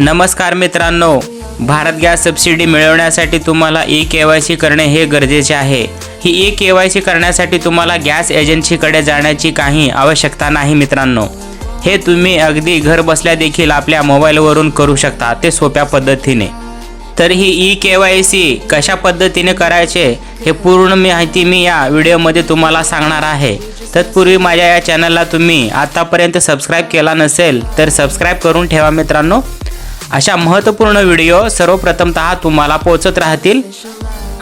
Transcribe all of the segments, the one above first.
नमस्कार मित्रांनो Bharat gas subsidy मिळवण्यासाठी तुम्हाला ई के वाय सी करणे हे गरजेचे आहे. ही ई के वाय सी करण्यासाठी तुम्हाला गॅस एजन्सीकडे जाण्याची काही आवश्यकता नाही मित्रांनो. हे तुम्ही अगदी घर बसल्या देखील आपल्या मोबाईलवरून करू शकता ते सोप्या पद्धतीने. तर ही ई के वाय सी कशा पद्धतीने करायचे हे पूर्ण माहिती मी या व्हिडिओमध्ये तुम्हाला सांगणार आहे. तत्पूर्वी माझ्या या चॅनलला तुम्ही आतापर्यंत सबस्क्राईब केला नसेल तर सबस्क्राईब करून ठेवा मित्रांनो. अशा महत्त्वपूर्ण व्हिडिओ सर्वप्रथमतः तुम्हाला पोचत राहतील.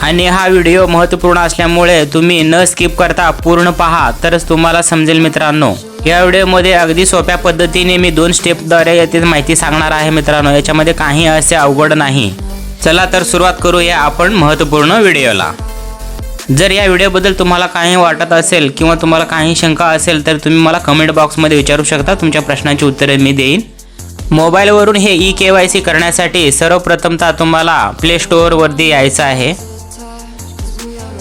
आणि हा व्हिडिओ महत्त्वपूर्ण असल्यामुळे तुम्ही न स्किप करता पूर्ण पहा तरच तुम्हाला समजेल मित्रांनो. या व्हिडिओमध्ये अगदी सोप्या पद्धतीने मी दोन स्टेपद्वारे यातील माहिती सांगणार आहे मित्रांनो. याच्यामध्ये काही असे अवघड नाही. चला तर सुरुवात करूया आपण महत्त्वपूर्ण व्हिडिओला. जर या व्हिडिओबद्दल तुम्हाला काही वाटत असेल किंवा तुम्हाला काही शंका असेल तर तुम्ही मला कमेंट बॉक्समध्ये विचारू शकता. तुमच्या प्रश्नांची उत्तरे मी देईन. मोबाईलवरून हे ई के वाय सी करण्यासाठी सर्वप्रथमतः तुम्हाला प्ले स्टोअरवरती यायचं आहे.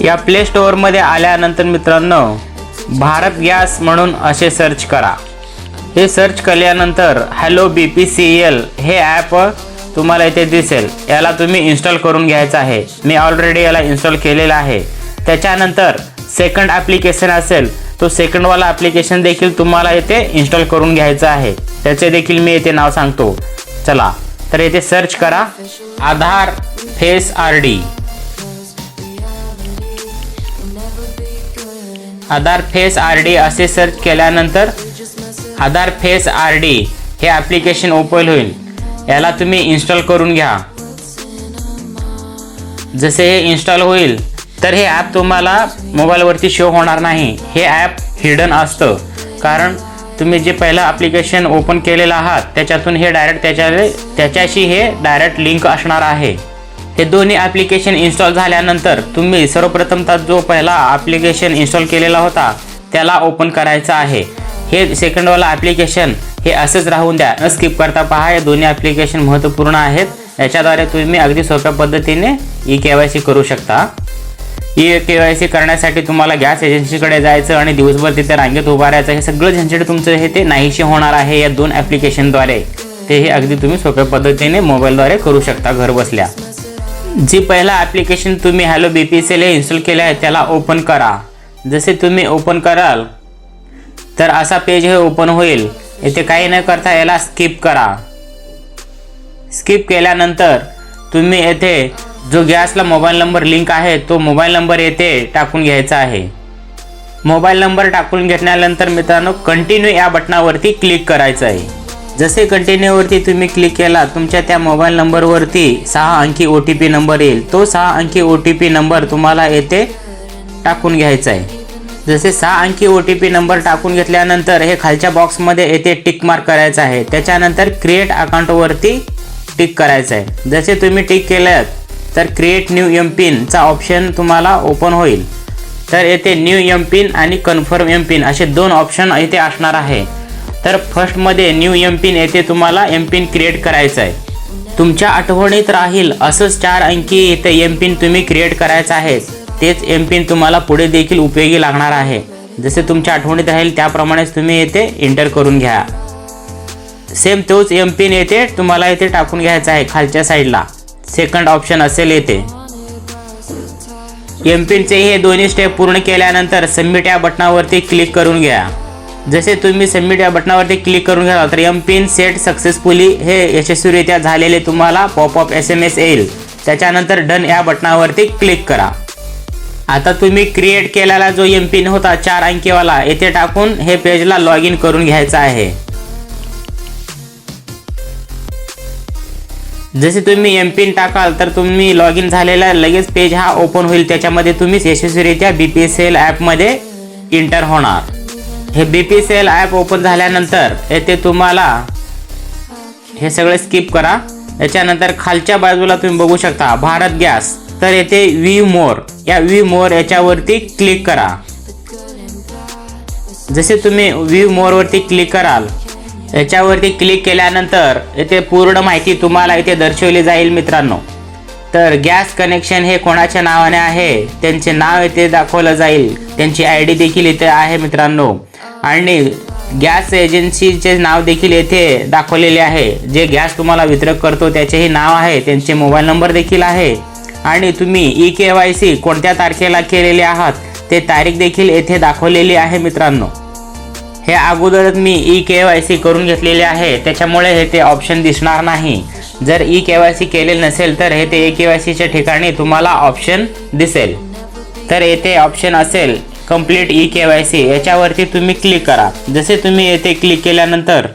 या प्ले स्टोअरमध्ये आल्यानंतर मित्रांनो भारत गॅस म्हणून असे सर्च करा. हे सर्च केल्यानंतर hello B P C L हे ॲप तुम्हाला इथे दिसेल. याला तुम्ही इन्स्टॉल करून घ्यायचं आहे. मी ऑलरेडी याला इन्स्टॉल केलेलं आहे. त्याच्यानंतर सेकंड ॲप्लिकेशन असेल. तो सेकंडवाला ॲप्लिकेशन देखील तुम्हाला येथे इन्स्टॉल करून घ्यायचं आहे. त्याचे देखील मी येथे नाव सांगतो. चला तर येथे सर्च करा. Aadhaar face R D. Aadhaar face R D असे सर्च केल्यानंतर आधार फेस आर डी हे ॲप्लिकेशन ओपन होईल. याला तुम्ही इन्स्टॉल करून घ्या. जसे हे इन्स्टॉल होईल तर हे ॲप तुम्हाला मोबाईलवरती शो होणार नाही. हे ॲप हिडन असतं. कारण तुम्ही जे पहिलं ॲप्लिकेशन ओपन केलेलं आहात त्याच्यातून हे डायरेक्ट त्याच्या त्याच्याशी हे डायरेक्ट लिंक असणार आहे. हे दोन्ही ॲप्लिकेशन इन्स्टॉल झाल्यानंतर तुम्ही सर्वप्रथमतः जो पहिला ॲप्लिकेशन इन्स्टॉल केलेला होता त्याला ओपन करायचा आहे. हे सेकंडवाला ॲप्लिकेशन हे असंच राहून द्या. न स्किप करता पहा हे दोन्ही ॲप्लिकेशन महत्त्वपूर्ण आहेत. याच्याद्वारे तुम्ही अगदी सोप्या पद्धतीने ई के वाय सी करू शकता. ई के वाय सी करण्यासाठी तुम्हाला गॅस एजन्सीकडे जायचं आणि दिवसभर तिथे रांगेत उभा राहायचं. हे सगळं झंझट तुमचं हे ते नाहीसे होणार आहे या दोन ॲप्लिकेशनद्वारे. ते हे अगदी तुम्ही सोप्या पद्धतीने मोबाईलद्वारे करू शकता घर बसल्या जी पहिला ॲप्लिकेशन तुम्ही hello B P C install केलं आहे त्याला ओपन करा. जसे तुम्ही ओपन कराल तर असा पेज हे ओपन होईल. येथे काही न करता याला स्किप करा. स्किप केल्यानंतर तुम्ही येथे जो गॅसला मोबाईल नंबर लिंक आहे तो मोबाईल नंबर येथे टाकून घ्यायचा आहे. मोबाईल नंबर टाकून घेतल्यानंतर मित्रांनो कंटिन्यू या बटनावरती क्लिक करायचं आहे. जसे कंटिन्यूवरती तुम्ही क्लिक केला तुमच्या त्या मोबाईल नंबरवरती सहा अंकी ओ टी पी नंबर येईल. तो सहा अंकी ओ टी पी नंबर तुम्हाला येथे टाकून घ्यायचा आहे. जसे सहा अंकी ओ टी पी नंबर टाकून घेतल्यानंतर हे खालच्या बॉक्समध्ये येथे टिक मार्क करायचं आहे. त्याच्यानंतर क्रिएट अकाउंटवरती टिक करायचं आहे. जसे तुम्ही टिक केलं तर क्रिएट न्यू एम पिनचा ऑप्शन तुम्हाला ओपन होईल. तर येथे न्यू एम पिन आणि कन्फर्म एम पिन असे दोन ऑप्शन इथे असणार आहे. तर फर्स्टमध्ये न्यू एम पिन येथे तुम्हाला एम पिन क्रिएट करायचं आहे. तुमच्या आठवणीत राहील असंच चार अंकी इथे एम पिन तुम्ही क्रिएट करायचं आहे. तेच एम पिन तुम्हाला पुढे देखील उपयोगी लागणार आहे. जसे तुमच्या आठवणीत राहील त्याप्रमाणेच तुम्ही येथे एंटर करून घ्या. सेम तोच एम पिन येथे तुम्हाला येथे टाकून घ्यायचा आहे खालच्या साईडला सेकंड ऑप्शन असेल येते एमपिनचे हे दोन्ही स्टेप पूर्ण केल्यानंतर सबमिट या बटनावरती क्लिक करून घ्या. जसे तुम्ही सबमिट या बटनावरती क्लिक करून घ्याल तर एमपिन सेट सक्सेसफुली हे यशस्वीरित्या झालेले तुम्हाला पॉपअप एस एम एस येईल. त्याच्यानंतर डन या बटनावरती क्लिक करा. आता तुम्ही क्रिएट केलेला जो एम पिन होता चार अंकीवाला येथे टाकून हे पेजला लॉग इन करून घ्यायचं आहे. जसे तुम्ही एम पिन टाकाल तर तुम्ही लॉग इन झालेला लगेच पेज हा ओपन होईल. त्याच्यामध्ये तुम्ही यशस्वीरित्या बी पी एस एल ॲपमध्ये इंटर होणार. हे B P S L app open झाल्यानंतर येथे तुम्हाला हे सगळे स्किप करा. याच्यानंतर खालच्या बाजूला तुम्ही बघू शकता भारत गॅस. तर येथे वी मोर या वी मोर याच्यावरती क्लिक करा. जसे तुम्ही वी मोरवरती क्लिक कराल याच्यावरती क्लिक केल्यानंतर येथे पूर्ण माहिती तुम्हाला इथे दर्शवली जाईल मित्रांनो. तर गॅस कनेक्शन हे कोणाच्या नावाने आहे? त्यांचे नाव इथे दाखवलं जाईल. त्यांची आय डी देखील इथे आहे मित्रांनो. आणि गॅस एजन्सीचे नाव देखील येथे दाखवलेले आहे. जे गॅस तुम्हाला वितरक करतो त्याचेही नाव आहे. त्यांचे मोबाईल नंबर देखील आहे. आणि तुम्ही ई के वाय सी कोणत्या तारखेला केलेले आहात? ते तारीख देखील येथे दाखवलेली आहे मित्रांनो. हे अगोदरच मी ई के वाय सी करून घेतलेले आहे. त्याच्यामुळे हे ते ऑप्शन दिसणार नाही. जर ई के वाय सी केले नसेल तर हे ते ए के वाय सीच्या ठिकाणी तुम्हाला ऑप्शन दिसेल. तर येथे ऑप्शन असेल complete E K Y C. याच्यावरती तुम्ही क्लिक करा. जसे तुम्ही येथे क्लिक केल्यानंतर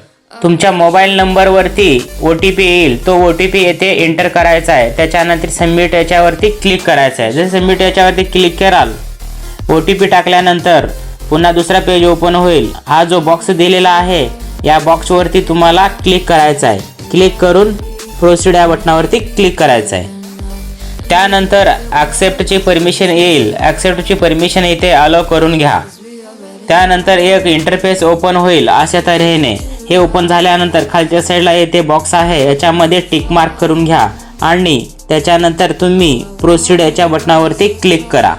तुमच्या मोबाईल नंबरवरती ओ टी पी येईल. तो ओ टी पी येथे एंटर करायचा आहे. त्याच्यानंतर सबमिट याच्यावरती क्लिक करायचं आहे. जसे सबमिट याच्यावरती क्लिक कराल ओ टी पी टाकल्यानंतर पुन्हा दुसरा पेज ओपन होईल. हा जो बॉक्स दिलेला आहे या बॉक्सवरती तुम्हाला क्लिक करायचा आहे. क्लिक करून प्रोसिड या बटनावरती क्लिक करायचं आहे. त्यानंतर ॲक्सेप्टची परमिशन येईल. ॲक्सेप्टची परमिशन इथे अलो करून घ्या. त्यानंतर एक इंटरफेस ओपन होईल अशा तऱ्हेने. हे ओपन झाल्यानंतर खालच्या साईडला येथे बॉक्स आहे. याच्यामध्ये टिक मार्क करून घ्या. आणि त्याच्यानंतर तुम्ही प्रोसिड याच्या बटनावरती क्लिक करा.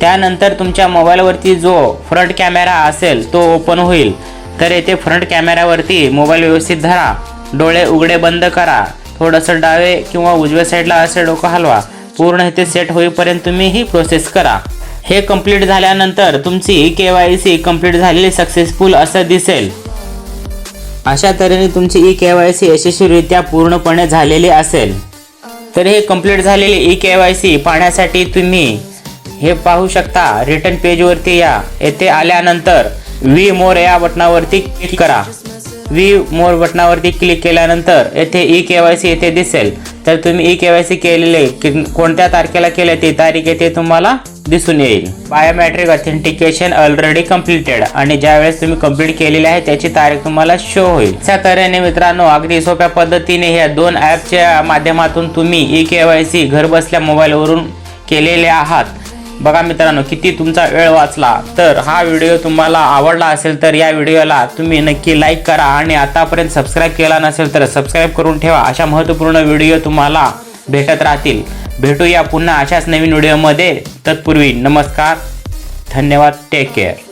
त्यानंतर तुमच्या मोबाईलवरती जो फ्रंट कॅमेरा असेल तो ओपन होईल. तर येथे फ्रंट कॅमेऱ्यावरती मोबाईल व्यवस्थित धरा. डोळे उघडे बंद करा. थोडंसं डावे किंवा उजव्या साईडला असे डोकं हलवा. पूर्ण इथे सेट होईपर्यंत तुम्ही ही प्रोसेस करा. हे कंप्लीट झाल्यानंतर तुमची के वाय सी कंप्लीट झालेली सक्सेसफुल असं दिसेल. अशा तऱ्हेने तुमची ई के वाय सी यशस्वीरित्या पूर्णपणे झालेली असेल. तर हे कंप्लीट झालेली ई के वाय सी पाहण्यासाठी तुम्ही हे पाहू शकता रिटर्न पेजवरती या. येथे आल्यानंतर वी मोर या बटनावरती क्लिक करा. वी मोर बटनावरती क्लिक केल्यानंतर येथे ई के वाय सी येथे दिसेल. तर तुम्ही ई के वाय सी केलेले कि- कोणत्या तारखेला केले ती तारीख येथे तुम्हाला दिसून येईल. बायोमॅट्रिक ऑथेंटिकेशन ऑलरेडी कम्प्लिटेड आणि ज्यावेळेस तुम्ही कंप्लीट केलेले आहे त्याची तारीख तुम्हाला शो होईल. अशा तऱ्हेने मित्रांनो अगदी सोप्या पद्धतीने ह्या दोन ॲपच्या माध्यमातून तुम्ही ई के वाय सी घर बसल्या मोबाईलवरून केलेले आहात. बघा मित्रांनो किती तुमचा वेळ वाचला. तर हा व्हिडिओ तुम्हाला आवडला असेल तर या व्हिडिओला तुम्ही नक्की लाईक करा आणि आतापर्यंत सबस्क्राईब केला नसेल तर सबस्क्राईब करून ठेवा. अशा महत्त्वपूर्ण व्हिडिओ तुम्हाला भेटत राहतील. भेटूया पुन्हा अशाच नवीन व्हिडिओमध्ये. तत्पूर्वी नमस्कार धन्यवाद टेक केअर